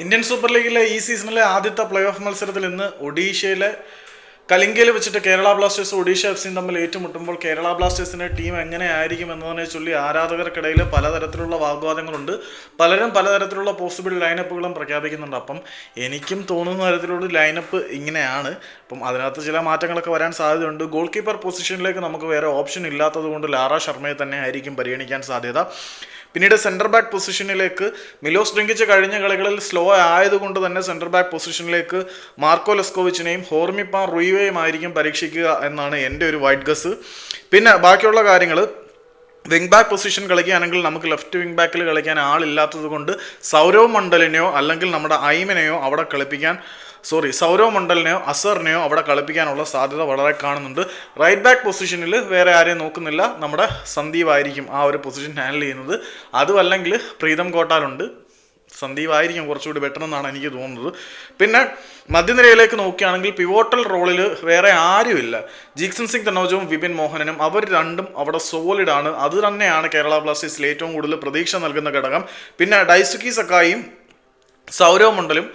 Indian super ലീഗിലെ ഈ സീസണിലെ ആദ്യത്തെ പ്ലേ ഓഫ് മത്സരത്തിൽ ഇന്ന് ഒഡീഷയിലെ കലിംഗയിൽ വെച്ചിട്ട് കേരള ബ്ലാസ്റ്റേഴ്സ് ഒഡീഷ എഫ് സിയും തമ്മിൽ ഏറ്റുമുട്ടുമ്പോൾ കേരള ബ്ലാസ്റ്റേഴ്സിന്റെ ടീം എങ്ങനെയായിരിക്കും എന്നതിനെ ചൊല്ലി ആരാധകർക്കിടയിൽ പലതരത്തിലുള്ള വാഗ്വാദങ്ങളുണ്ട്. പലരും പലതരത്തിലുള്ള പോസിബിൾ ലൈനപ്പുകളും പ്രഖ്യാപിക്കുന്നുണ്ട്. അപ്പം എനിക്കും തോന്നുന്ന തരത്തിലുള്ള ലൈനപ്പ് ഇങ്ങനെയാണ്. അപ്പം അതിനകത്ത് ചില മാറ്റങ്ങളൊക്കെ വരാൻ സാധ്യതയുണ്ട്. ഗോൾ കീപ്പർ പൊസിഷനിലേക്ക് നമുക്ക് വേറെ ഓപ്ഷൻ ഇല്ലാത്തത് കൊണ്ട് ലാറ ശർമ്മയെ തന്നെ ആയിരിക്കും പരിഗണിക്കാൻ സാധ്യത. പിന്നീട് സെന്റർ ബാക്ക് പൊസിഷനിലേക്ക് മിലോസ് ഡ്രിങ്കിച്ച് കഴിഞ്ഞ കളികളിൽ സ്ലോ ആയതുകൊണ്ട് തന്നെ സെന്റർ ബാക്ക് പൊസിഷനിലേക്ക് മാർക്കോ ലെസ്കോവിച്ചിനെയും ഹോർമിപ്പാൻ റുയുവേയും ആയിരിക്കും പരീക്ഷിക്കുക എന്നാണ് എന്റെ ഒരു വൈറ്റ് ഗസ് പിന്നെ ബാക്കിയുള്ള കാര്യങ്ങൾ വിങ് ബാക്ക് പൊസിഷൻ കളിക്കുകയാണെങ്കിൽ നമുക്ക് ലെഫ്റ്റ് വിങ് ബാക്കിൽ കളിക്കാൻ ആളില്ലാത്തത് കൊണ്ട് സൗരവ് മണ്ഡലിനെയോ അല്ലെങ്കിൽ നമ്മുടെ ഐമനെയോ അവിടെ കളിപ്പിക്കാൻ സോറി സൗരവ് മണ്ഡലിനെയോ അസറിനെയോ അവിടെ കളിപ്പിക്കാനുള്ള സാധ്യത വളരെ കാണുന്നുണ്ട്. റൈറ്റ് ബാക്ക് പൊസിഷനിൽ വേറെ ആരെയും നോക്കുന്നില്ല. നമ്മുടെ സന്ദീപ് ആയിരിക്കും ആ ഒരു പൊസിഷൻ ഹാൻഡിൽ ചെയ്യുന്നത്. അതുമല്ലെങ്കിൽ പ്രീതം കോട്ടാലുണ്ട് സന്ദീപ് ആയിരിക്കും കുറച്ചുകൂടി ബെറ്റർ എന്നാണ് എനിക്ക് തോന്നുന്നത്. പിന്നെ മധ്യനിരയിലേക്ക് നോക്കുകയാണെങ്കിൽ പിവോട്ടൽ റോളിൽ വേറെ ആരുമില്ല. ജീക്സൺ സിംഗ് തന്നോജവും വിപിൻ മോഹനനും അവർ രണ്ടും അവിടെ സോളിഡ് ആണ്. അത് തന്നെയാണ് കേരള ബ്ലാസ്റ്റേഴ്സിൽ ഏറ്റവും കൂടുതൽ പ്രതീക്ഷ നൽകുന്ന ഘടകം. പിന്നെ ഡൈസുക്കി സക്കായും സൗരവ് മണ്ഡലും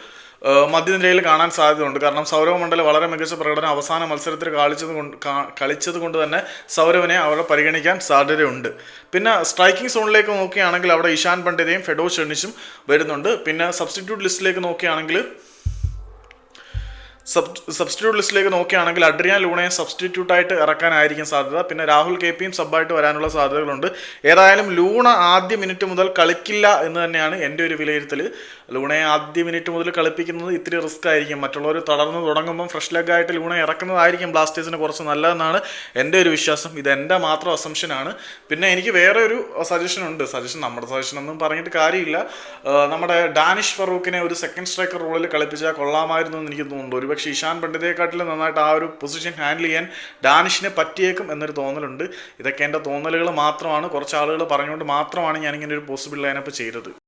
മധ്യനിരയിൽ കാണാൻ സാധ്യതയുണ്ട്. കാരണം സൗരവ് മണ്ഡൽ വളരെ മികച്ച പ്രകടനം അവസാന മത്സരത്തിൽ കളിച്ചത് കൊണ്ട് കളിച്ചത് കൊണ്ട് തന്നെ സൗരവിനെ അവിടെ പരിഗണിക്കാൻ സാധ്യതയുണ്ട്. പിന്നെ സ്ട്രൈക്കിംഗ് സോണിലേക്ക് നോക്കുകയാണെങ്കിൽ അവിടെ ഇഷാൻ പണ്ഡിതയും ഫെഡോ ഷെണിഷും വരുന്നുണ്ട്. പിന്നെ സബ്സ്റ്റിറ്റ്യൂട്ട് ലിസ്റ്റിലേക്ക് നോക്കുകയാണെങ്കിൽ സബ്സ്റ്റിറ്റ്യൂട്ട് ലിസ്റ്റിലേക്ക് നോക്കുകയാണെങ്കിൽ അഡ്രിയാൻ ലൂണയെ സബ്സ്റ്റിറ്റ്യൂട്ട് ആയിട്ട് ഇറക്കാനായിരിക്കും സാധ്യത. പിന്നെ രാഹുൽ കെ പിയും സബ്ബായിട്ട് വരാനുള്ള സാധ്യതകളുണ്ട്. ഏതായാലും ലൂണ ആദ്യ മിനിറ്റ് മുതൽ കളിക്കില്ല എന്ന് തന്നെയാണ് എന്റെ ഒരു വിലയിരുത്തൽ. ലൂണയെ ആദ്യ മിനിറ്റ് മുതൽ കളിപ്പിക്കുന്നത് ഇത്തിരി റിസ്ക് ആയിരിക്കും. മറ്റുള്ളവർ തുടർന്ന് തുടങ്ങുമ്പം ഫ്രഷ് ലെഗ് ആയിട്ട് ലൂണ ഇറക്കുന്നതായിരിക്കും ബ്ലാസ്റ്റേഴ്സിന് കുറച്ച് നല്ലതെന്നാണ് എന്റെ ഒരു വിശ്വാസം. ഇത് എന്റെ മാത്രം അസംഷനാണ് പിന്നെ എനിക്ക് വേറെ ഒരു സജഷൻ ഉണ്ട്. സജഷൻ നമ്മുടെ സജഷൻ ഒന്നും പറഞ്ഞിട്ട് കാര്യമില്ല. നമ്മുടെ ഡാനിഷ് ഫറൂഖിനെ ഒരു സെക്കൻഡ് സ്ട്രൈക്കർ റോളിൽ കളിപ്പിച്ചാൽ കൊള്ളാമായിരുന്നു എന്ന് എനിക്ക് തോന്നുന്നു ഒരുപക്ഷെ ഇഷാൻ പണ്ഡിതയെക്കാട്ടിലും നന്നായിട്ട് ആ ഒരു പൊസിഷൻ ഹാൻഡിൽ ചെയ്യാൻ ഡാനിഷിനെ പറ്റിയേക്കും എന്നൊരു തോന്നലുണ്ട്. ഇതൊക്കെ എന്റെ തോന്നലുകൾ മാത്രമാണ്. കുറച്ച് ആളുകൾ പറഞ്ഞുകൊണ്ട് മാത്രമാണ് ഞാനിങ്ങനെ ഒരു പോസിബിൾ ലൈനപ്പ് ചെയ്തത്.